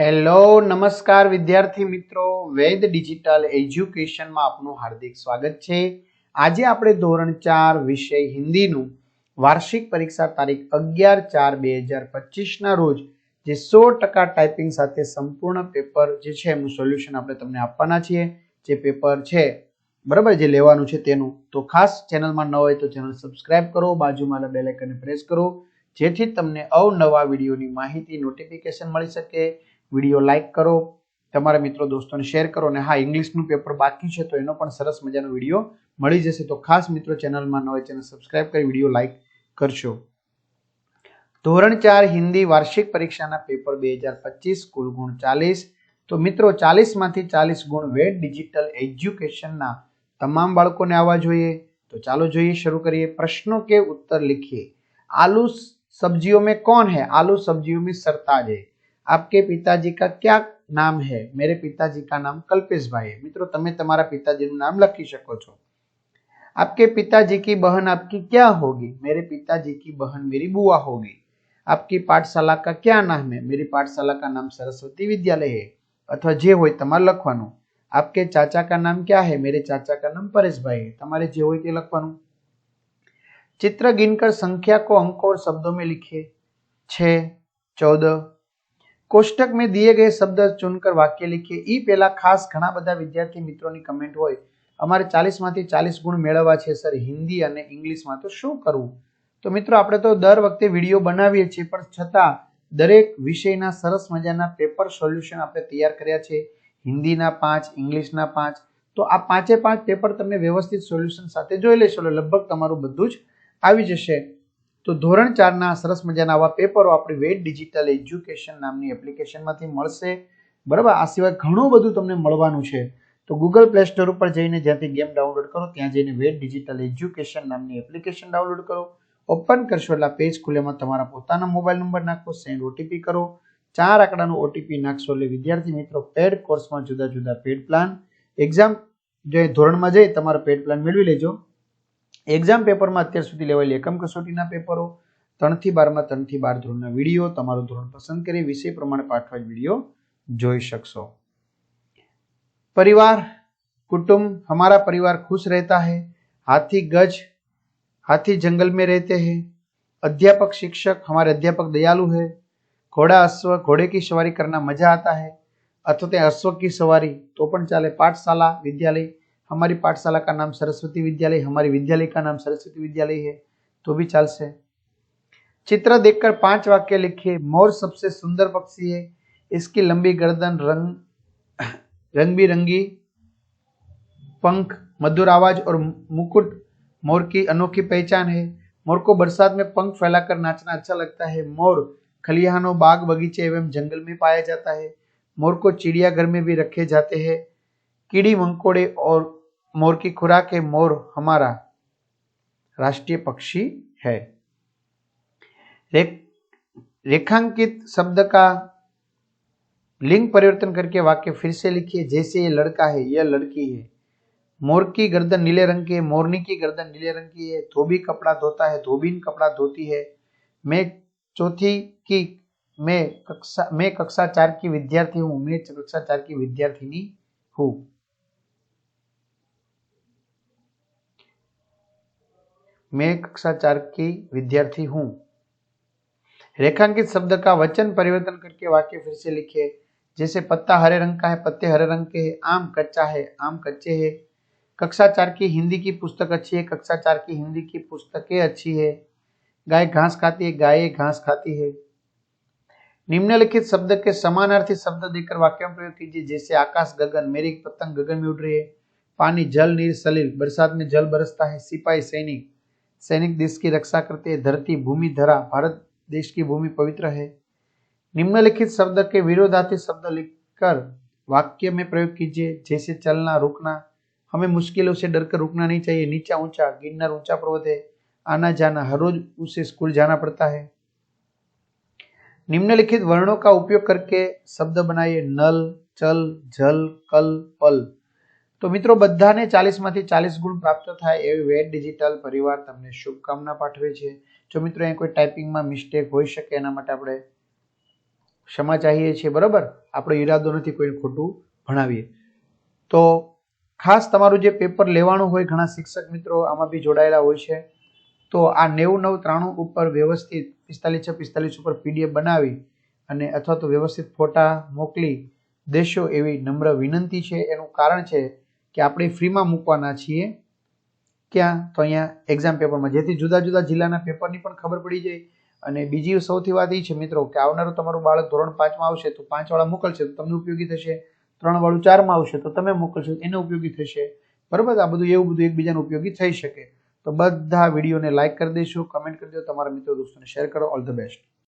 hello નમસ્કાર વિદ્યાર્થી મિત્રો વેદ ડિજિટલ એજ્યુકેશનમાં આપનું હાર્દિક સ્વાગત છે આજે આપણે ધોરણ ચાર વિષય હિન્દીનું વાર્ષિક પરીક્ષા તારીખ અગિયાર ચાર બે હજાર પચીસના રોજ જે સો ટકા ટાઈપિંગ સાથે સંપૂર્ણ પેપર જે છે એનું સોલ્યુશન આપણે તમને આપવાના છીએ જે પેપર છે બરાબર જે લેવાનું છે તેનું તો ખાસ ચેનલમાં ન હોય તો ચેનલ સબસ્ક્રાઇબ કરો બાજુમાં બેલ આઇકનને પ્રેસ કરો જેથી તમને અવનવા વિડીયોની માહિતી નોટિફિકેશન મળી શકે વિડીયો લાઇક કરો તમારા મિત્રો દોસ્તોને શેર કરો અને હા ઇંગ્લિશનું પેપર બાકી છે તો એનો પણ સરસ મજાનો વિડીયો મળી જશે તો ખાસ મિત્રો ચેનલમાં ન હોય ચેનલ સબસ્ક્રાઈબ કરી વિડીયો લાઇક કરશો ધોરણ ચાર હિન્દી વાર્ષિક પરીક્ષાના પેપર બે હજાર પચીસ કુલ ગુણ ચાલીસ તો મિત્રો ચાલીસમાંથી ચાલીસ ગુણ વેટ ડિજિટલ એજ્યુકેશનના તમામ બાળકોને આવવા જોઈએ તો ચાલો જોઈએ શરૂ કરીએ પ્રશ્નો કે ઉત્તર લખીએ આલુ સબ્જીઓ મેં કોણ હે આલુ સબ્જીઓ મેં સરતાજ હે આપકે પિતાજી કા ક્યા નામ હે મેરે પિતાજી કા નામ કલ્પેશભાઈ મિત્રો તમે તમારા પિતાજીનું નામ લખી શકો છો आपके पिताजी की बहन आपकी क्या होगी मेरे पिताजी की बहन मेरी बुआ होगी आपकी पाठशाला का क्या नाम है मेरी पाठशाला का नाम सरस्वती विद्यालय है अथवा જે हो તમારે आपके चाचा का नाम क्या है मेरे चाचा का नाम परेश भाई है तुम्हारे जे हो તે चित्र गिनकर संख्या को अंकों और शब्दों में लिखे छ चौदह કોષ્ટક મેં દિએ ગયે શબ્દ ચુનકર વાક્ય લખીએ એ પહેલાં ખાસ ઘણા બધા વિદ્યાર્થી મિત્રોની કમેન્ટ હોય અમારે ચાલીસમાંથી ચાલીસ ગુણ મેળવવા છે સર હિન્દી અને ઇંગ્લિશમાં તો શું કરવું તો મિત્રો આપણે તો દર વખતે વિડીયો બનાવીએ છીએ પણ છતાં દરેક વિષયના સરસ મજાના પેપર સોલ્યુશન આપણે તૈયાર કર્યા છે હિન્દીના પાંચ ઇંગ્લિશના પાંચ તો આ પાંચે પાંચ પેપર તમને વ્યવસ્થિત સોલ્યુશન સાથે જોઈ લેશો લગભગ તમારું બધું જ આવી જશે તો ધોરણ ચારના સરસ મજાના આવા પેપરો આપણી વેટ ડિજિટલ એજ્યુકેશન નામની એપ્લિકેશનમાંથી મળશે બરાબર આ સિવાય ઘણું બધું તમને મળવાનું છે તો ગૂગલ પ્લે સ્ટોર ઉપર જઈને જ્યાંથી ગેમ ડાઉનલોડ કરો ત્યાં જઈને વેટ ડિજિટલ એજ્યુકેશન નામની એપ્લિકેશન ડાઉનલોડ કરો ઓપન કરશો એટલે પેજ ખુલેમાં તમારા પોતાના મોબાઈલ નંબર નાખો સેન્ડ ઓટીપી કરો ચાર આંકડાનો ઓટીપી નાખશો એટલે વિદ્યાર્થી મિત્રો પેડ કોર્સમાં જુદા જુદા પેડ પ્લાન એક્ઝામ જે ધોરણમાં જઈ તમારો પેડ પ્લાન મેળવી લેજો एग्जाम पेपर में अत्यंत सुदी लेवल एकम कसोटी ना पेपर हो 3 થી 12 માં 3 થી 12 ધોરણના વિડિયો તમારો ધોરણ પસંદ કરી વિષય પ્રમાણે પાઠવાળી વિડિયો જોઈ શકશો પરિવાર कुटुंब અમારો પરિવાર ખુશ રહેતા છે હાથી ગજ હાથી જંગલ મે રહેતે છે अध्यापक शिक्षक અમારા अध्यापक दयालु છે ઘોડા અશ્વ ઘોડે કી સવારી કરના મજા આતા છે અતતે અશ્વ કી સવારી તો પણ ચાલે पाठशाला विद्यालय हमारी पाठशाला का नाम सरस्वती विद्यालय हमारे विद्यालय का नाम सरस्वती विद्यालय है तो भी चाल से चित्र देखकर पांच वाक्य लिखे मोर सबसे सुंदर पक्षी है इसकी लंबी गर्दन रंग रंग बिरंगी पंख मधुर आवाज और मुकुट मोर की अनोखी पहचान है मोर को बरसात में पंख फैलाकर नाचना अच्छा लगता है मोर खलिहानों बाग बगीचे एवं जंगल में पाया जाता है मोर को चिड़ियाघर में भी रखे जाते हैं कीड़ी मंकोड़े और मोर की खुराक है मोर हमारा राष्ट्रीय पक्षी है रे, रेखांकित शब्द का लिंग परिवर्तन करके वाक्य फिर से लिखिए जैसे ये लड़का है यह लड़की है मोर की गर्दन नीले रंग की है मोरनी की गर्दन नीले रंग की है धोबी कपड़ा धोता है धोबीन कपड़ा धोती है मैं चौथी की मैं कक्षा मैं कक्षा चार की विद्यार्थी हूँ मैं कक्षा चार की विद्यार्थिनी हूँ मैं कक्षा चार की विद्यार्थी हूँ रेखांकित शब्द का वचन परिवर्तन करके वाक्य फिर से लिखे जैसे पत्ता हरे रंग का है पत्ते हरे रंग के है आम कच्चा है आम कच्चे है कक्षा चार की हिंदी की पुस्तक अच्छी है कक्षा चार की हिंदी की पुस्तकें अच्छी है गाय घास खाती है गाय घास खाती है निम्नलिखित शब्द के समानार्थी शब्द देकर वाक्य में प्रयोग कीजिए जैसे आकाश गगन मेरी पतंग गगन में उड़ रही है पानी जल नीर सलील बरसात में जल बरसता है सिपाही सैनिक सैनिक देश की रक्षा करते धरती भूमि धरा भारत देश की भूमि पवित्र है निम्नलिखित शब्द के विरोधाती शब्द लिखकर वाक्य में प्रयोग कीजिए जैसे चलना रुकना हमें मुश्किलों से डर कर रुकना नहीं चाहिए नीचा ऊंचा गिरनार ऊंचा पर्वत है आना जाना हर रोज उसे स्कूल जाना पड़ता है निम्नलिखित वर्णों का उपयोग करके शब्द बनाइए नल चल जल कल पल તો મિત્રો બધાને ચાલીસમાંથી ચાલીસ ગુણ પ્રાપ્ત થાય એવી વેટ ડિજિટલ પરિવાર તમને શુભકામના પાઠવે છે જો મિત્રો અહીંયા કોઈ ટાઈપિંગમાં મિસ્ટેક હોઈ શકે એના માટે આપણે ક્ષમા ચાહીએ છીએ બરાબર આપણો ઈરાદો નથી કોઈ ખોટું ભણાવીએ તો ખાસ તમારું જે પેપર લેવાનું હોય ઘણા શિક્ષક મિત્રો આમાં બી જોડાયેલા હોય છે તો આ નેવું નવ ત્રાણું ઉપર વ્યવસ્થિત પિસ્તાલીસ છ પિસ્તાલીસ ઉપર પીડીએફ બનાવી અને અથવા તો વ્યવસ્થિત ફોટા મોકલી દેશો એવી નમ્ર વિનંતી છે એનું કારણ છે કે આપણે ફ્રીમાં મૂકવાના છીએ ક્યાં તો અહીંયા એક્ઝામ પેપરમાં જેથી જુદા જુદા જિલ્લાના પેપરની પણ ખબર પડી જાય અને બીજી સૌથી વાત એ છે મિત્રો કે આવનારું તમારું બાળક ધોરણ પાંચમાં આવશે તો પાંચવાળા મોકલશે તો તમને ઉપયોગી થશે ત્રણવાળું ચારમાં આવશે તો તમે મોકલશો એને ઉપયોગી થશે બરાબર આ બધું એવું બધું એકબીજાને ઉપયોગી થઈ શકે તો બધા વિડીયોને લાઇક કરી દેશો કમેન્ટ કરી દો તમારા મિત્રો દોસ્તોને શેર કરો ઓલ ધ બેસ્ટ